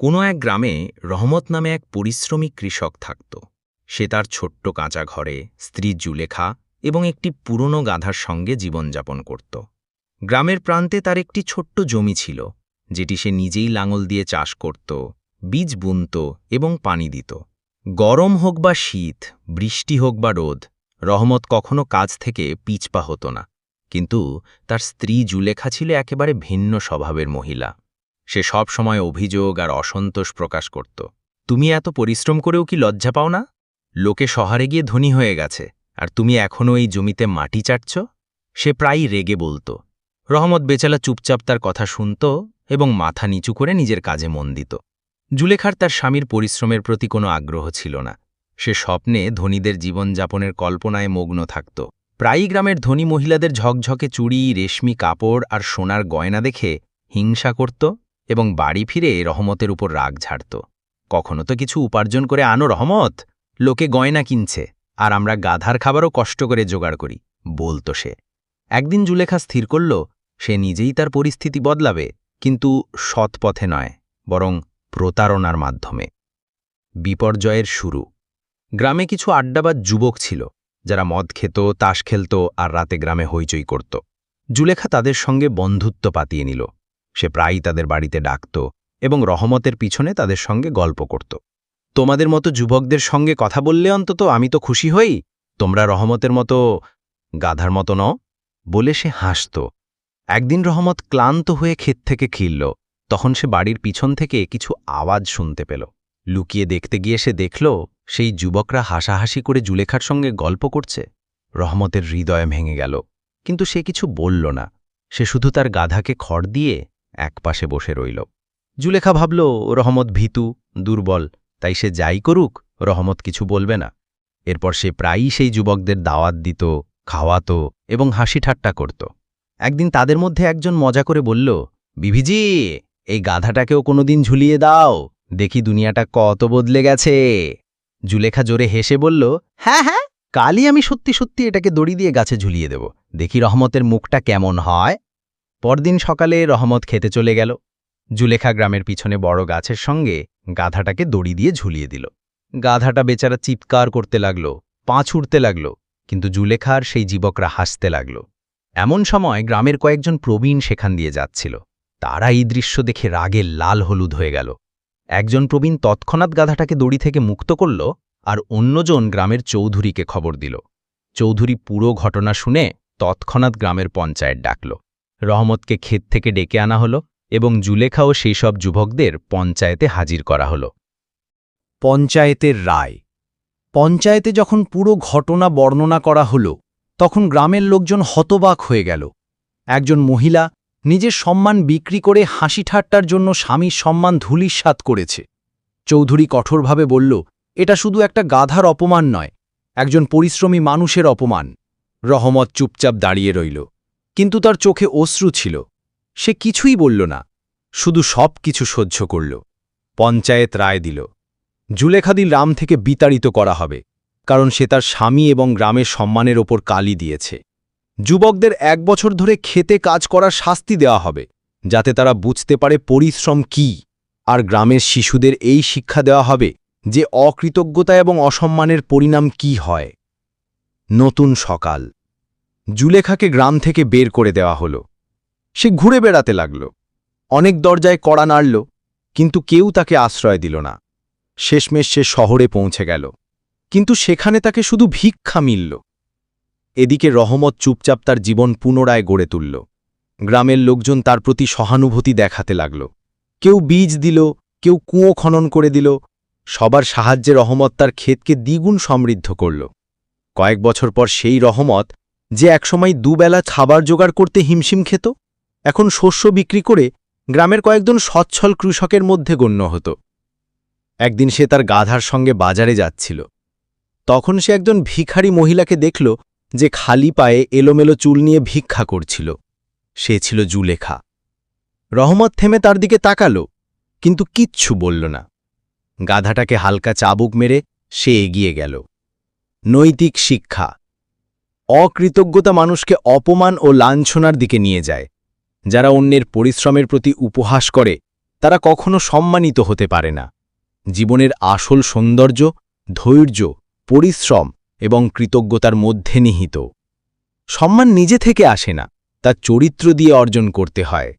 কোনো এক গ্রামে রহমত নামে এক পরিশ্রমী কৃষক থাকত। সে তার ছোট্ট কাঁচা ঘরে, স্ত্রী জুলেখা এবং একটি পুরনো গাধার সঙ্গে জীবনযাপন করত। গ্রামের প্রান্তে তার একটি ছোট্ট জমি ছিল, যেটি সে নিজেই লাঙল দিয়ে চাষ করত, বীজ বুনত এবং পানি দিত। গরম হোক বা শীত, বৃষ্টি হোক বা রোদ, রহমত কখনো কাজ থেকে পিছপা হতো না। কিন্তু তার স্ত্রী জুলেখা ছিল একেবারে ভিন্ন স্বভাবের মহিলা। সে সব সময় অভিযোগ আর অসন্তোষ প্রকাশ করত। তুমি এত পরিশ্রম করেও কি লজ্জা পাও না? লোকে শহরে গিয়ে ধনী হয়ে গেছে, আর তুমি এখনও এই জমিতে মাটি চাটছ? সে প্রায়ই রেগে বলত। রহমত বেচালা চুপচাপ তার কথা শুনত এবং মাথা নিচু করে নিজের কাজে মন দিত। জুলেখার তার স্বামীর পরিশ্রমের প্রতি কোনো আগ্রহ ছিল না। সে স্বপ্নে ধনীদের জীবনযাপনের কল্পনায় মগ্ন থাকত। প্রায়ই গ্রামের ধনী মহিলাদের ঝকঝকে চুড়ি, রেশমি কাপড় আর সোনার গয়না দেখে হিংসা করত। এবং বাড়ি ফিরে রহমতের উপর রাগ ঝাড়ত। কখনো তো কিছু উপার্জন করে আনো রহমত? লোকে গয়না কিনছে, আর আমরা গাধার খাবারও কষ্ট করে জোগাড় করি, বলতো সে। একদিন জুলেখা স্থির করল, সে নিজেই তার পরিস্থিতি বদলাবে, কিন্তু সৎ পথে নয়, বরং প্রতারণার মাধ্যমে। বিপর্যয়ের শুরু। গ্রামে কিছু আড্ডাবাদ যুবক ছিল, যারা মদ খেত, তাস খেলত, আর রাতে গ্রামে হইচই করত। জুলেখা তাদের সঙ্গে বন্ধুত্ব পাতিয়ে নিল। সে প্রায়ই তাদের বাড়িতে ডাকত এবং রহমতের পিছনে তাদের সঙ্গে গল্প করত। তোমাদের মতো যুবকদের সঙ্গে কথা বললে অন্তত আমি তো খুশি হই। তোমরা রহমতের মতো গাধার মতো ন বলে সে হাসত। একদিন রহমত ক্লান্ত হয়ে ক্ষেত থেকে খিলল। তখন সে বাড়ির পিছন থেকে কিছু আওয়াজ শুনতে পেল। লুকিয়ে দেখতে গিয়ে সে দেখল, সেই যুবকরা হাসাহাসি করে জুলেখার সঙ্গে গল্প করছে। রহমতের হৃদয় ভেঙে গেল, কিন্তু সে কিছু বলল না। সে শুধু তার গাধাকে খড় দিয়ে একপাশে বসে রইল। জুলেখা ভাবল, রহমত ভীতু, দুর্বল, তাই সে যাই করুক, রহমত কিছু বলবে না। এরপর সে প্রায়ই সেই যুবকদের দাওয়াত দিত, খাওয়াত এবং হাসি ঠাট্টা করত। একদিন তাদের মধ্যে একজন মজা করে বলল বিভিজি এই গাধাটাকেও কোনোদিন ঝুলিয়ে দাও, দেখি দুনিয়াটা কত বদলে গেছে। জুলেখা জোরে হেসে বলল হ্যাঁ হ্যাঁ কালই আমি সত্যি সত্যি এটাকে দড়ি দিয়ে গাছে ঝুলিয়ে দেব, দেখি রহমতের মুখটা কেমন হয়। পরদিন সকালে রহমত খেতে চলে গেল। জুলেখা গ্রামের পিছনে বড় গাছের সঙ্গে গাধাটাকে দড়ি দিয়ে ঝুলিয়ে দিল। গাধাটা বেচারা চিৎকার করতে লাগল, পাঁচ উঠতে লাগল, কিন্তু জুলেখার সেই যুবকরা হাসতে লাগল। এমন সময় গ্রামের কয়েকজন প্রবীণ সেখান দিয়ে যাচ্ছিল। তারা এই দৃশ্য দেখে রাগে লাল হলুদ হয়ে গেল। একজন প্রবীণ তৎক্ষণাৎ গাধাটাকে দড়ি থেকে মুক্ত করল আর অন্যজন গ্রামের চৌধুরীকে খবর দিল। চৌধুরী পুরো ঘটনা শুনে তৎক্ষণাৎ গ্রামের পঞ্চায়েত ডাকল। রহমতকে ক্ষেত থেকে ডেকে আনা হলো এবং জুলেখাও সেই সব যুবকদের পঞ্চায়েতে হাজির করা হলো। পঞ্চায়েতের রায়। পঞ্চায়েতে যখন পুরো ঘটনা বর্ণনা করা হল, তখন গ্রামের লোকজন হতবাক হয়ে গেল। একজন মহিলা নিজের সম্মান বিক্রি করে হাসি ঠাট্টার জন্য স্বামীর সম্মান ধুলিস্বাত করেছে। চৌধুরী কঠোরভাবে বলল, এটা শুধু একটা গাধার অপমান নয়, একজন পরিশ্রমী মানুষের অপমান। রহমত চুপচাপ দাঁড়িয়ে রইল। কিন্তু তার চোখে অশ্রু ছিল। সে কিছুই বলল না, শুধু সব কিছু সহ্য করল। পঞ্চায়েত রায় দিল জুলেখাদিল রাম থেকে বিতাড়িত করা হবে, কারণ সে তার স্বামী এবং গ্রামের সম্মানের ওপর কালি দিয়েছে। যুবকদের এক বছর ধরে খেতে কাজ করার শাস্তি দেওয়া হবে, যাতে তারা বুঝতে পারে পরিশ্রম কি, আর গ্রামের শিশুদের এই শিক্ষা দেওয়া হবে যে অকৃতজ্ঞতা এবং অসম্মানের পরিণাম কি হয়। নতুন সকাল। জুলেখাকে গ্রাম থেকে বের করে দেওয়া হলো। সে ঘুরে বেড়াতে লাগল। অনেক দরজায় কড়া নাড়ল, কিন্তু কেউ তাকে আশ্রয় দিল না। শেষমেশ সে শহরে পৌঁছে গেল, কিন্তু সেখানে তাকে শুধু ভিক্ষা মিলল। এদিকে রহমত চুপচাপ তার জীবন পুনরায় গড়ে তুলল। গ্রামের লোকজন তার প্রতি সহানুভূতি দেখাতে লাগল। কেউ বীজ দিল, কেউ কুঁয়ো খনন করে দিল। সবার সাহায্যে রহমত তার ক্ষেতকে দ্বিগুণ সমৃদ্ধ করল। কয়েক বছর পর সেই রহমত যে একসময় দুবেলা খাবার জোগাড় করতে হিমশিম খেত, এখন শস্য বিক্রি করে গ্রামের কয়েকজন সচ্ছল কৃষকের মধ্যে গণ্য হতো। একদিন সে তার গাধার সঙ্গে বাজারে যাচ্ছিল। তখন সে একজন ভিখারি মহিলাকে দেখল যে খালি পায়ে এলোমেলো চুল নিয়ে ভিক্ষা করছিল। সে ছিল জুলেখা। রহমত থেমে তার দিকে তাকালো, কিন্তু কিচ্ছু বলল না। গাধাটাকে হালকা চাবুক মেরে সে এগিয়ে গেল। নৈতিক শিক্ষা। অকৃতজ্ঞতা মানুষকে অপমান ও লাঞ্ছনার দিকে নিয়ে যায়। যারা অন্যের পরিশ্রমের প্রতি উপহাস করে, তারা কখনো সম্মানিত হতে পারে না। জীবনের আসল সৌন্দর্য, ধৈর্য, পরিশ্রম এবং কৃতজ্ঞতার মধ্যে নিহিত। সম্মান নিজে থেকে আসে না, তা চরিত্র দিয়ে অর্জন করতে হয়।